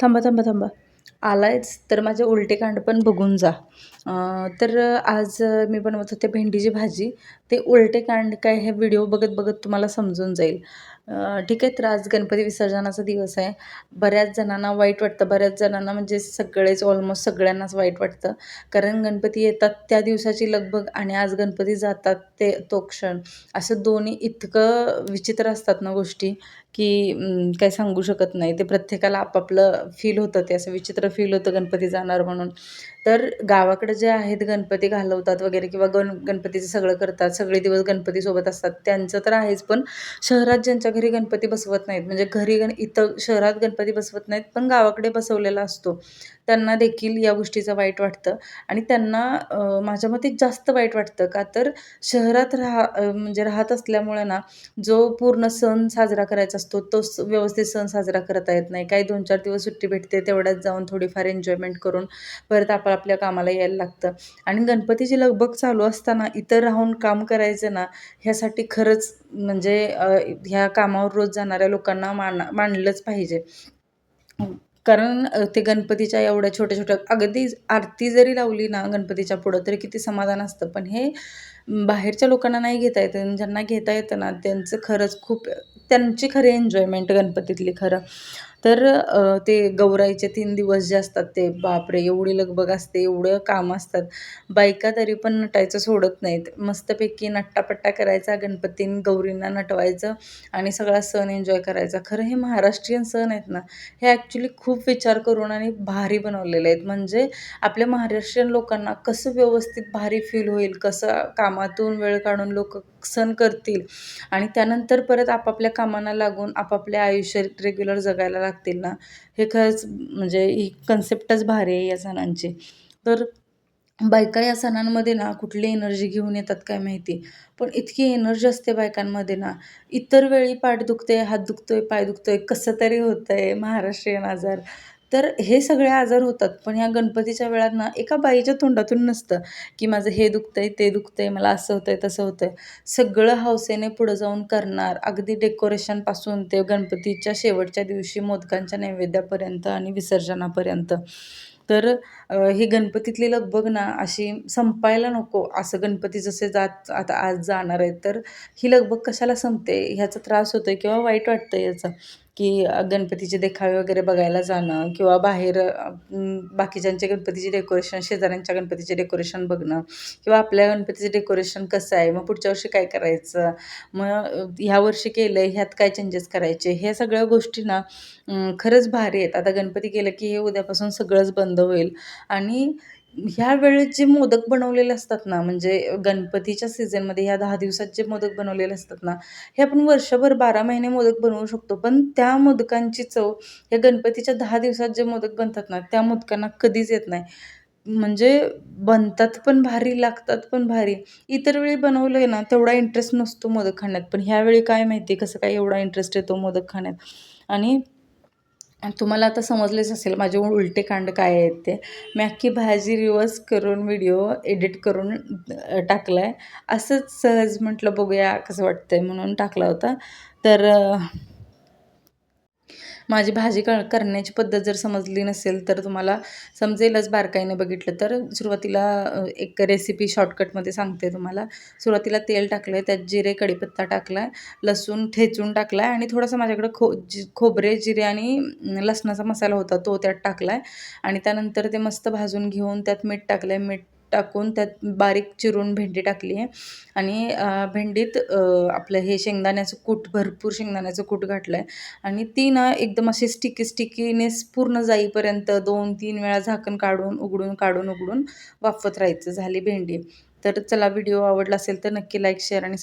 थांबा थांबा थांबा. आलायच तर माझे उलटे कांड पण बघून जा. तर आज मी बनवत होते भेंडीची भाजी. ते उलटे कांड काय हे व्हिडिओ बघत बघत तुम्हाला समजून जाईल. ठीक आहे तर आज गणपती विसर्जनाचा दिवस आहे. बऱ्याच जणांना वाईट वाटतं. बऱ्याच जणांना म्हणजे सगळेच ऑलमोस्ट सगळ्यांनाच वाईट वाटतं. कारण गणपती येतात त्या दिवसाची लगबग आणि आज गणपती जातात ते तो क्षण. असं दोन्ही इतकं विचित्र असतात ना गोष्टी की काय सांगू शकत नाही. ते प्रत्येकाला आपापलं फील होतं. ते असं विचित्र फील होतं गणपती जाणार म्हणून. तर गावाकडे जे आहेत गणपती घालवतात वगैरे किंवा गण गणपतीचं सगळं करतात. सगळे दिवस गणपतीसोबत असतात. त्यांचं तर आहेच. पण शहरात ज्यांच्या घरी गणपती बसवत नाहीत. म्हणजे घरी गण इथं शहरात गणपती बसवत नाहीत पण गावाकडे बसवलेला असतो. त्यांना देखील या गोष्टीचं वाईट वाटतं. आणि त्यांना माझ्या मते जास्त वाईट वाटतं का तर शहरात राहा म्हणजे राहत असल्यामुळे ना जो पूर्ण सण साजरा करायचा असतो तो व्यवस्थित सण साजरा करता येत नाही. काही दोन चार दिवस सुट्टी भेटते तेवढ्यात जाऊन थोडीफार एन्जॉयमेंट करून परत आपण आपल्या कामाला यायला लागतं. आणि गणपतीची लगबग चालू असताना इतर राहून काम करायचं ना ह्यासाठी खरंच म्हणजे ह्या कामावर रोज जाणाऱ्या लोकांना मान मानलंच पाहिजे. कारण ते गणपतीच्या एवढ्या छोट्या छोट्या अगदी आरती जरी लावली ना गणपतीच्या पुढं तरी किती समाधान असतं. पण हे बाहेरच्या लोकांना नाही घेता येतं ज्यांना घेता येतं ना त्यांचं खरंच खूप त्यांची खरी एन्जॉयमेंट गणपतीतली खरं. तर ते गौराईचे तीन दिवस जे असतात ते बापरे! एवढी लगबग असते एवढं काम असतात. बायका तरी पण नटायचं सोडत नाहीत. मस्तपैकी नट्टापट्टा करायचा गणपतीन गौरींना नटवायचं आणि सगळा सण एन्जॉय करायचा. खरं हे महाराष्ट्रीयन सण आहेत ना हे ॲक्च्युली खूप विचार करून आणि भारी बनवलेले आहेत. म्हणजे आपल्या महाराष्ट्रीयन लोकांना कसं व्यवस्थित भारी फील होईल कसं कामातून वेळ काढून लोक सण करतील आणि त्यानंतर परत आपापल्या कामांना लागून आपापल्या आयुष्यात रेग्युलर जगायला लागतील ना? हे खरंच म्हणजे ही कन्सेप्टच भारी आहे या सणांची. तर बायका या सणांमध्ये ना कुठली एनर्जी घेऊन येतात काय माहिती? पण इतकी एनर्जी असते बायकांमध्ये ना. इतर वेळी पाठ दुखते हात दुखतोय पाय दुखतोय कसं तरी होतं आहे महाराष्ट्रीयन आजार. तर हे सगळे आजार होतात पण ह्या गणपतीच्या वेळात ना एका बाईच्या तोंडातून नसतं की माझं हे दुखतं आहे ते दुखतं आहे मला असं होतं आहे तसं होतं आहे सगळं हौसेने पुढं जाऊन करणार अगदी डेकोरेशनपासून ते गणपतीच्या शेवटच्या दिवशी मोदकांच्या नैवेद्यापर्यंत आणि विसर्जनापर्यंत. तर ही गणपतीतली लगबग ना अशी संपायला नको असं गणपती जसे जात आता आज जाणार आहेत तर ही लगबग कशाला संपते? ह्याचा त्रास होतो आहे किंवा वाईट वाटतं याचा? की गणपतीचे देखावे वगैरे बघायला जाणं किंवा बाहेर बाकीच्यांचे गणपतीचे डेकोरेशन शेजाऱ्यांच्या गणपतीचे डेकोरेशन बघणं किंवा आपल्या गणपतीचे डेकोरेशन कसं आहे मग पुढच्या वर्षी काय करायचं मग ह्या वर्षी केलं आहे ह्यात काय चेंजेस करायचे ह्या सगळ्या गोष्टी ना खरंच भारी आहेत. आता गणपती केलं की हे उद्यापासून सगळंच बंद होईल. आणि ह्या वेळेत जे मोदक बनवलेले असतात ना म्हणजे गणपतीच्या सीझनमध्ये ह्या दहा दिवसात जे मोदक बनवलेले असतात ना हे आपण वर्षभर बारा महिने मोदक बनवू शकतो. पण त्या मोदकांची चव या गणपतीच्या दहा दिवसात जे मोदक बनतात ना त्या मोदकांना कधीच येत नाही. म्हणजे बनतात पण भारी लागतात पण भारी. इतर वेळी बनवलं आहे ना तेवढा इंटरेस्ट नसतो मोदक खाण्यात. पण ह्यावेळी काय माहिती कसं काय एवढा इंटरेस्ट येतो मोदक खाण्यात? आणि तुम्हाला आता समजलेच असेल माझे उलटे कांड काय आहेत ते. मी अख्खी भाजी रिवर्स करून व्हिडिओ एडिट करून टाकला आहे असंच सहज म्हटलं बघूया कसं वाटतं आहे म्हणून टाकला होता. तर माझी भाजी क करण्याची पद्धत जर समजली नसेल तर तुम्हाला समजेलच बारकाईने बघितलं तर. सुरुवातीला एक रेसिपी शॉर्टकटमध्ये सांगते तुम्हाला. सुरुवातीला तेल टाकलं आहे त्यात जिरे कढीपत्ता टाकला आहे लसूण ठेचून टाकला आहे आणि थोडासा माझ्याकडं खो जि खोबरे जिरे आणि लसणाचा मसाला होता तो त्यात टाकला आहे आणि त्यानंतर ते मस्त भाजून घेऊन त्यात मीठ टाकलं आहे मीठ टाकून त्यात बारीक चिरून भेंडी टाकली आहे. आणि भेंडीत आपलं हे शेंगदाण्याचं कूट भरपूर शेंगदाण्याचं कूट घातलं आहे आणि ती ना एकदम अशी स्टिकी स्टिकीनेस पूर्ण जाईपर्यंत दोन तीन वेळा झाकण काढून उघडून काढून उघडून वाफत राहायचं झाली भेंडी. तर चला व्हिडिओ आवडला असेल तर नक्की लाईक शेअर आणि